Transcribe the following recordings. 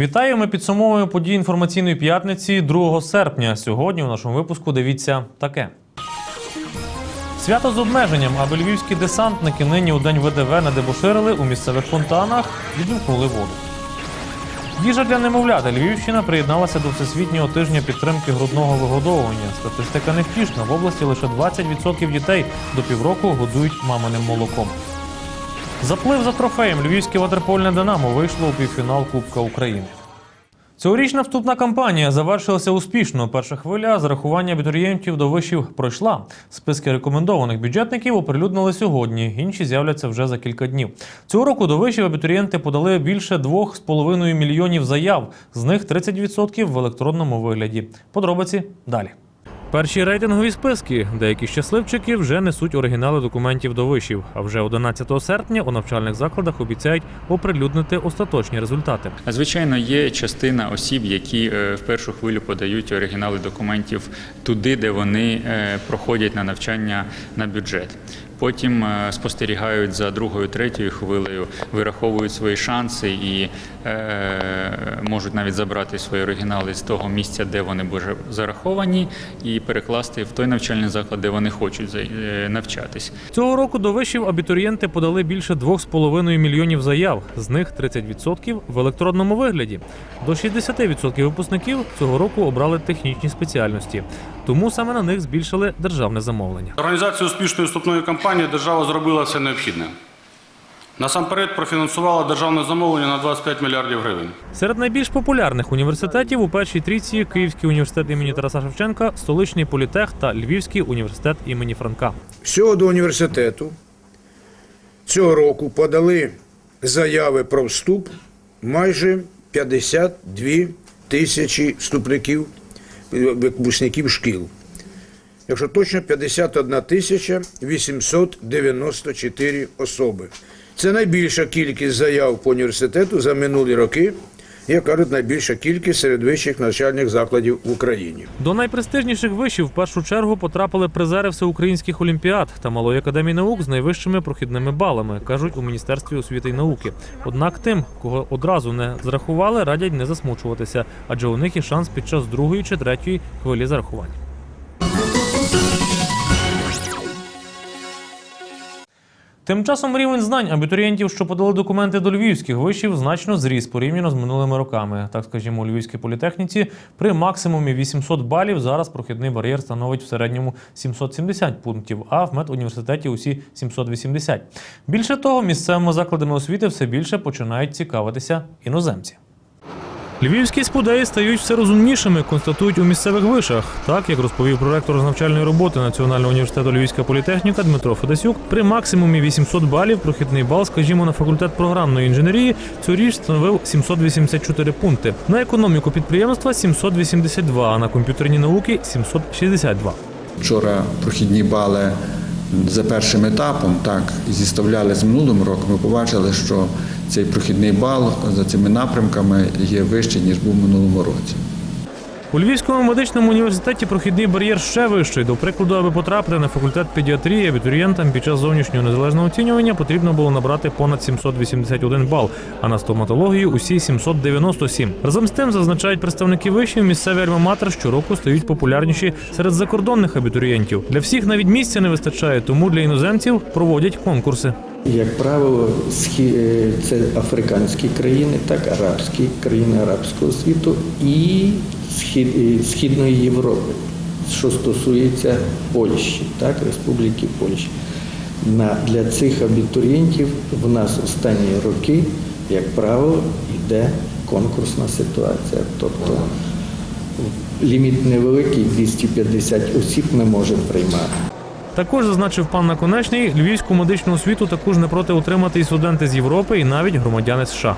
Вітаю! Ми підсумовуємо події інформаційної п'ятниці 2 серпня. Сьогодні у нашому випуску дивіться таке. Свято з обмеженням, аби львівські десантники нині у день ВДВ не дебоширили у місцевих фонтанах, відімкнули воду. Їжа для немовляти Львівщина приєдналася до всесвітнього тижня підтримки грудного вигодовування. Статистика невтішна. В області лише 20% дітей до півроку годують маминим молоком. Заплив за трофеєм львівське ватерпольне Динамо вийшло у півфінал Кубка України. Цьогорічна вступна кампанія завершилася успішно. Перша хвиля зарахування абітурієнтів до вишів пройшла. Списки рекомендованих бюджетників оприлюднили сьогодні. Інші з'являться вже за кілька днів. Цього року до вишів абітурієнти подали більше 2,5 мільйонів заяв. З них 30% в електронному вигляді. Подробиці далі. Перші рейтингові списки. Деякі щасливчики вже несуть оригінали документів до вишів. А вже 11 серпня у навчальних закладах обіцяють оприлюднити остаточні результати. Звичайно, є частина осіб, які е, в першу хвилю подають оригінали документів туди, де вони е, проходять на навчання на бюджет. Потім е, спостерігають за другою, третьою хвилею, вираховують свої шанси і е, можуть навіть забрати свої оригінали з того місця, де вони вже зараховані, і перекласти в той навчальний заклад, де вони хочуть е, навчатись. Цього року до вишів абітурієнти подали більше 2,5 мільйонів заяв. З них 30% в електронному вигляді. До 60% випускників цього року обрали технічні спеціальності. Тому саме на них збільшили державне замовлення. Організацію успішної вступної кампанії держава зробила все необхідне. Насамперед профінансувала державне замовлення на 25 мільярдів гривень. Серед найбільш популярних університетів у першій трійці Київський університет імені Тараса Шевченка, столичний політех та Львівський університет імені Франка. Всього до університету цього року подали заяви про вступ майже 52 тисячі вступників, випускників шкіл. Якщо точно, 51 тисяча 894 особи. Це найбільша кількість заяв по університету за минулі роки, як кажуть, найбільша кількість серед вищих навчальних закладів в Україні. До найпрестижніших вишів в першу чергу потрапили призери всеукраїнських олімпіад та малої академії наук з найвищими прохідними балами, кажуть у міністерстві освіти і науки. Однак тим, кого одразу не зрахували, радять не засмучуватися, адже у них є шанс під час другої чи третьої хвилі зарахування. Тим часом рівень знань абітурієнтів, що подали документи до львівських вишів, значно зріс порівняно з минулими роками. Так скажімо, у Львівській політехніці при максимумі 800 балів зараз прохідний бар'єр становить в середньому 770 пунктів, а в медуніверситеті усі 780. Більше того, місцевими закладами освіти все більше починають цікавитися іноземці. Львівські спудеї стають все розумнішими, констатують у місцевих вишах. Так, як розповів проректор з навчальної роботи Національного університету Львівська політехніка Дмитро Федасюк, при максимумі 800 балів прохідний бал, скажімо, на факультет програмної інженерії цьогоріч становив 784 пункти. На економіку підприємства 782, а на комп'ютерні науки 762. Вчора прохідні бали за першим етапом, так, зіставляли з минулим роком, ми побачили, що цей прохідний бал за цими напрямками є вищий, ніж був в минулому році. У Львівському медичному університеті прохідний бар'єр ще вищий. До прикладу, аби потрапити на факультет педіатрії, абітурієнтам під час зовнішнього незалежного оцінювання потрібно було набрати понад 781 бал, а на стоматологію усі 797. Разом з тим, зазначають представники вишів, місцеві альма-матер щороку стають популярніші серед закордонних абітурієнтів. Для всіх навіть місця не вистачає, тому для іноземців проводять конкурси. Як правило, е, це африканські країни, так, арабські країни арабського світу і Схід- Східної Європи, що стосується Польщі, так, Республіки Польща. На, для цих абітурієнтів в нас останні роки, як правило, йде конкурсна ситуація. Тобто ліміт невеликий, 250 осіб ми можемо приймати. Також зазначив пан Наконечний, львівську медичну освіту також не проти отримати і студенти з Європи, і навіть громадяни США.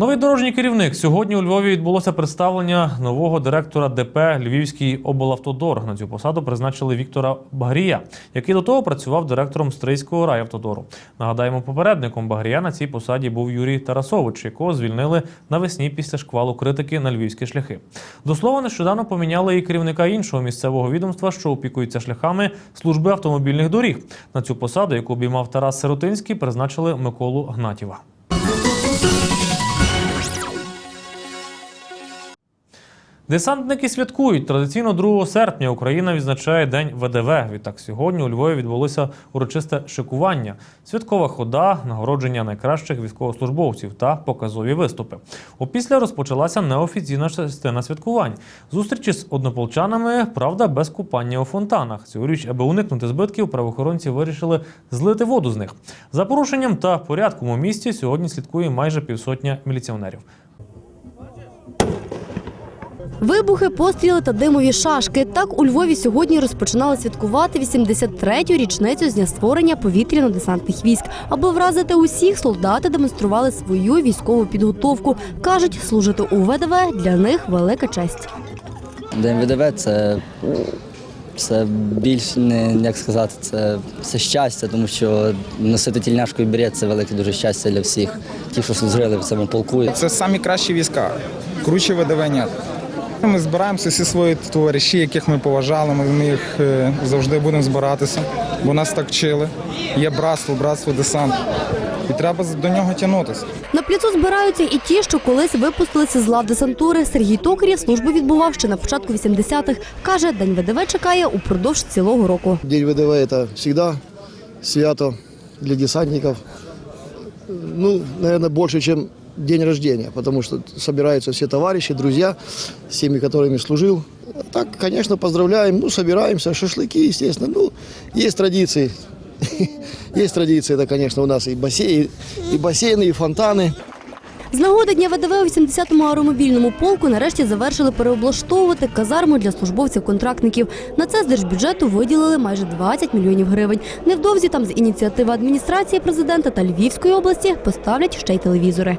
Новий дорожній керівник. Сьогодні у Львові відбулося представлення нового директора ДП Львівський облавтодор. На цю посаду призначили Віктора Багрія, який до того працював директором Стрийського райавтодору. Нагадаємо, попередником Багрія на цій посаді був Юрій Тарасович, якого звільнили навесні після шквалу критики на львівські шляхи. До слова, нещодавно поміняли і керівника іншого місцевого відомства, що опікується шляхами служби автомобільних доріг. На цю посаду, яку обіймав Тарас Сиротинський, призначили Миколу Гнатєва. Десантники святкують. Традиційно 2 серпня Україна відзначає День ВДВ. Відтак сьогодні у Львові відбулося урочисте шикування, святкова хода, нагородження найкращих військовослужбовців та показові виступи. Опісля розпочалася неофіційна частина святкувань. Зустрічі з однополчанами, правда, без купання у фонтанах. Цьогоріч, аби уникнути збитків, правоохоронці вирішили злити воду з них. За порушенням та порядком у місті сьогодні слідкує майже півсотня міліціонерів. Вибухи, постріли та димові шашки. Так у Львові сьогодні розпочинали святкувати 83-ю річницю з дня створення повітряно-десантних військ. Аби вразити усіх, солдати демонстрували свою військову підготовку. кажуть, служити у ВДВ для них велика честь. День ВДВ це, це більш не як сказати, це, це щастя, тому що носити тільняшку і берет – це велике дуже щастя для всіх, ті, що служили в цьому полку. Це самі кращі війська. Круче ВДВ нет. Ми збираємося всі свої товариші, яких ми поважали. Ми в них е, завжди будемо збиратися, бо нас так вчили. Є братство, братство десант. І треба до нього тягнутися. На пліцу збираються і ті, що колись випустилися з лав десантури. Сергій Токарєв службу відбував ще на початку 80-х. Каже, день ВДВ чекає упродовж цілого року. День ВДВ – это всегда свято для десантников. Ну, наверное, больше, чем день рождения, потому что собираются все товарищи, друзья, с теми, которыми служил. А Так, конечно, поздравляем, ну, собираемся, шашлыки, естественно. Ну, есть традиции. Есть традиции, это, конечно, у нас и бассейны, и бассейны, и фонтаны. З нагоди Дня ВДВ у 80-му аеромобільному полку нарешті завершили переоблаштовувати казарму для службовців-контрактників. На це з держбюджету виділили майже 20 мільйонів гривень. Невдовзі там з ініціативи адміністрації президента та Львівської області поставлять ще й телевізори.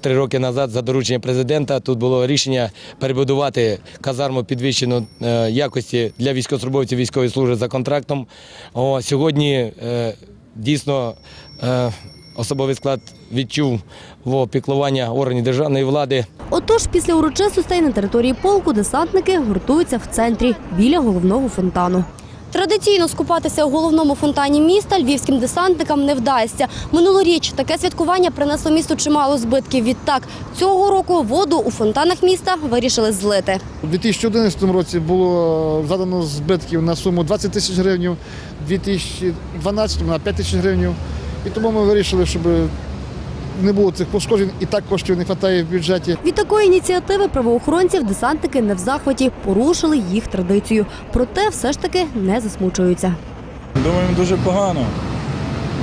Три роки назад за дорученням президента тут було рішення перебудувати казарму підвищеної е, якості для військовослужбовців військової служби за контрактом. О, сьогодні е, дійсно е, особовий склад відчув во, піклування органів державної влади. Отож, після урочистостей на території полку десантники гуртуються в центрі біля головного фонтану. Традиційно скупатися у головному фонтані міста львівським десантникам не вдасться. Минулоріч таке святкування принесло місту чимало збитків. Відтак цього року воду у фонтанах міста вирішили злити. У 2011 році було задано збитків на суму 20 тисяч гривень, у 2012 на 5 тисяч гривень. І тому ми вирішили, щоб не було цих пошкоджень, і так коштів не вистачає в бюджеті. Від такої ініціативи правоохоронців десантники не в захваті, порушили їх традицію. Проте все ж таки не засмучуються. Думаємо, дуже погано.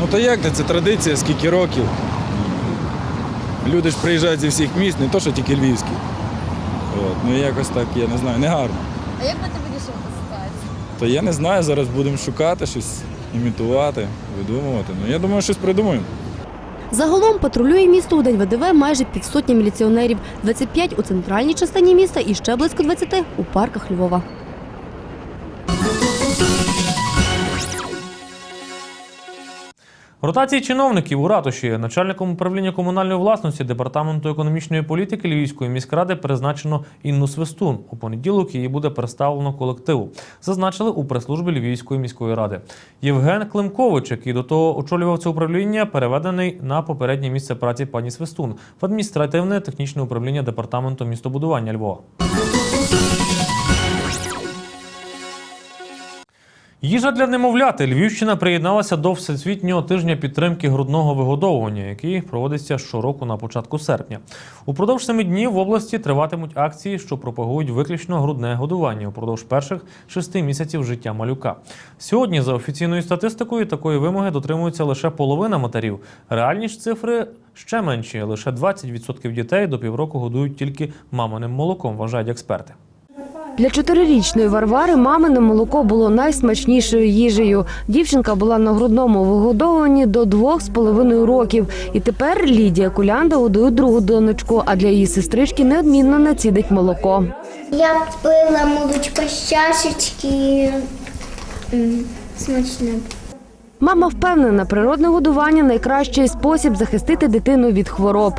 Ну то як це? Це традиція, скільки років. Люди ж приїжджають зі всіх міст, не то, що тільки львівські. От. Ну якось так, я не знаю, не гарно. А як би ти вирішив ситуацію? То я не знаю, зараз будемо шукати щось, імітувати, видумувати. Ну я думаю, щось придумаємо. Загалом патрулює місто у день ВДВ майже півсотні міліціонерів, 25 у центральній частині міста і ще близько 20 у парках Львова. Ротації чиновників у ратуші начальником управління комунальної власності департаменту економічної політики Львівської міськради призначено Інну Свистун. У понеділок її буде представлено колективу. Зазначили у прес-службі Львівської міської ради. Євген Климкович, який до того очолював це управління, переведений на попереднє місце праці пані Свистун в адміністративне технічне управління департаменту містобудування Львова. Їжа для немовляти. Львівщина приєдналася до Всесвітнього тижня підтримки грудного вигодовування, який проводиться щороку на початку серпня. Упродовж семи днів в області триватимуть акції, що пропагують виключно грудне годування упродовж перших шести місяців життя малюка. Сьогодні, за офіційною статистикою, такої вимоги дотримується лише половина матерів. Реальні ж цифри ще менші. Лише 20% дітей до півроку годують тільки маминим молоком, вважають експерти. Для чотирирічної Варвари мамине молоко було найсмачнішою їжею. Дівчинка була на грудному вигодовуванні до двох з половиною років. І тепер Лідія Кулянда годує другу донечку, а для її сестрички неодмінно націдить молоко. Я пила молочко з чашечки. Смачне. Мама впевнена, природне годування найкращий спосіб захистити дитину від хвороб.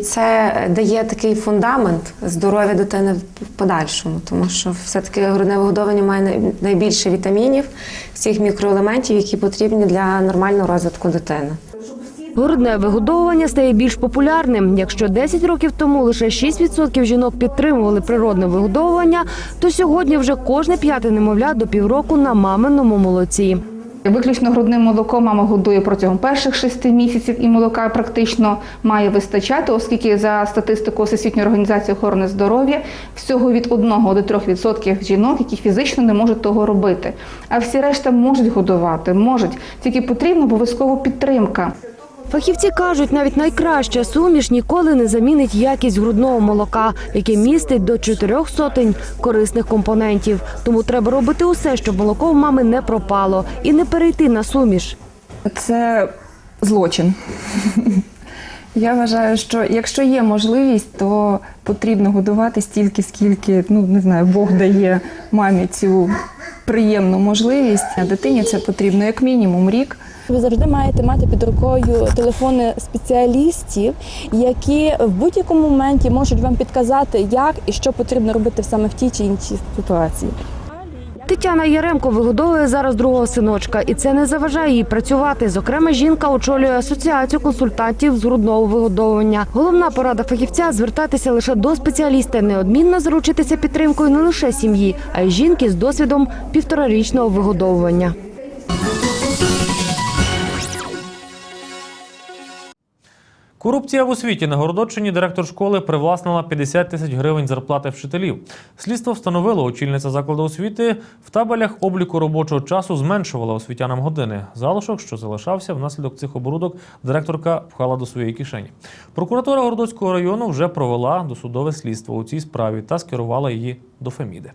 Це дає такий фундамент здоров'я дитини в подальшому, тому що все-таки грудне вигодовування має найбільше вітамінів, всіх мікроелементів, які потрібні для нормального розвитку дитини. Грудне вигодовування стає більш популярним. Якщо 10 років тому лише 6% жінок підтримували природне вигодовування, то сьогодні вже кожне п'яте немовля до півроку на маминому молоці. Виключно грудним молоком мама годує протягом перших шести місяців, і молока практично має вистачати, оскільки за статистикою Всесвітньої організації охорони здоров'я всього від 1 до 3% жінок, які фізично не можуть того робити. А всі решта можуть годувати, можуть, тільки потрібна обов'язково підтримка. Фахівці кажуть, навіть найкраща суміш ніколи не замінить якість грудного молока, яке містить до чотирьох сотень корисних компонентів. Тому треба робити усе, щоб молоко в мами не пропало і не перейти на суміш. Це злочин. Я вважаю, що якщо є можливість, то потрібно годувати стільки, скільки ну не знаю, Бог дає мамі цю приємну можливість. А дитині це потрібно як мінімум рік. Ви завжди маєте мати під рукою телефони спеціалістів, які в будь-якому моменті можуть вам підказати, як і що потрібно робити саме в тій чи іншій ситуації. Тетяна Яремко вигодовує зараз другого синочка, і це не заважає їй працювати. Зокрема, жінка очолює асоціацію консультантів з грудного вигодовування. Головна порада фахівця звертатися лише до спеціаліста, неодмінно заручитися підтримкою не лише сім'ї, а й жінки з досвідом півторарічного вигодовування. Корупція в освіті на Городоччині директор школи привласнила 50 тисяч гривень зарплати вчителів. Слідство встановило, очільниця закладу освіти в табелях обліку робочого часу зменшувала освітянам години. Залишок, що залишався, внаслідок цих оборудок директорка пхала до своєї кишені. Прокуратура Городоцького району вже провела досудове слідство у цій справі та скерувала її до Феміди.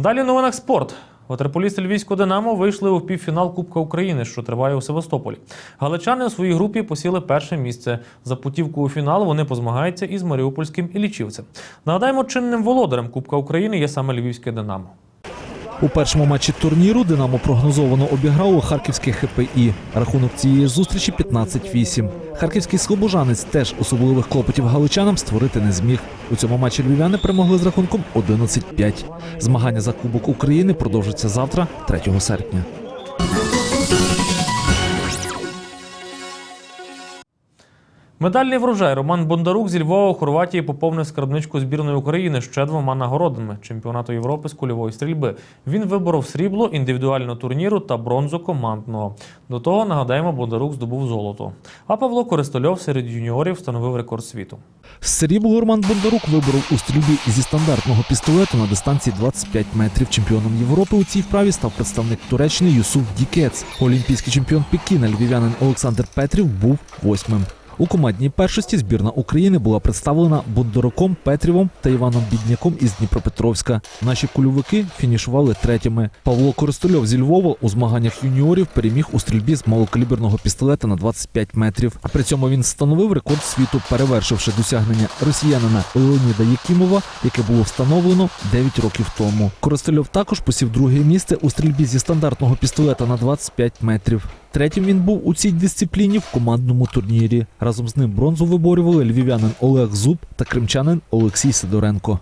Далі в новинах спорт. Ватерполісти Львівського Динамо вийшли у півфінал Кубка України, що триває у Севастополі. Галичани у своїй групі посіли перше місце. За путівку у фінал вони позмагаються із Маріупольським Іллічівцем. Нагадаємо, чинним володарем Кубка України є саме Львівське Динамо. У першому матчі турніру Динамо прогнозовано обіграло харківське ХПІ. Рахунок цієї зустрічі 15-8. Харківський слобожанець теж особливих клопотів галичанам створити не зміг. У цьому матчі львів'яни перемогли з рахунком 11-5. Змагання за Кубок України продовжаться завтра, 3 серпня. Медальний врожай Роман Бондарук зі Львова у Хорватії поповнив скарбничку збірної України ще двома нагородами чемпіонату Європи з кульової стрільби. Він виборов срібло індивідуального турніру та бронзу командного. До того нагадаємо, Бондарук здобув золото. А Павло Користольов серед юніорів встановив рекорд світу. Срібло Роман Бондарук виборов у стрільбі зі стандартного пістолету на дистанції 25 метрів. Чемпіоном Європи у цій вправі став представник Туреччини Юсуф Дікец. Олімпійський чемпіон Пекіна львів'янин Олександр Петрів був восьмим. У командній першості збірна України була представлена Бондаруком, Петрівом та Іваном Бідняком із Дніпропетровська. Наші кульовики фінішували третіми. Павло Користольов зі Львова у змаганнях юніорів переміг у стрільбі з малокаліберного пістолета на 25 метрів. При цьому він встановив рекорд світу, перевершивши досягнення росіянина Леоніда Якімова, яке було встановлено 9 років тому. Користольов також посів друге місце у стрільбі зі стандартного пістолета на 25 метрів. Третім він був у цій дисципліні в командному турнірі. Разом з ним бронзу виборювали львів'янин Олег Зуб та кримчанин Олексій Сидоренко.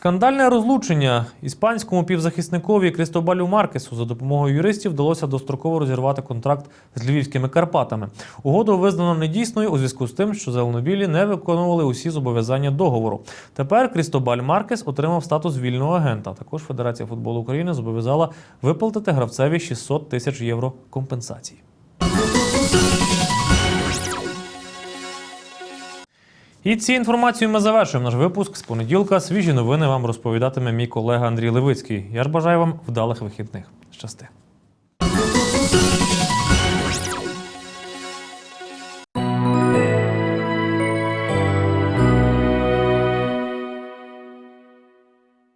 Скандальне розлучення іспанському півзахисникові Крістобалю Маркесу за допомогою юристів вдалося достроково розірвати контракт з львівськими Карпатами. Угоду визнано недійсною у зв'язку з тим, що зеленобілі не виконували усі зобов'язання договору. Тепер Крістобаль Маркес отримав статус вільного агента. Також Федерація футболу України зобов'язала виплатити гравцеві 600 тисяч євро компенсації. І цією інформацією ми завершуємо наш випуск. З понеділка свіжі новини вам розповідатиме мій колега Андрій Левицький. Я ж бажаю вам вдалих вихідних. Щасти.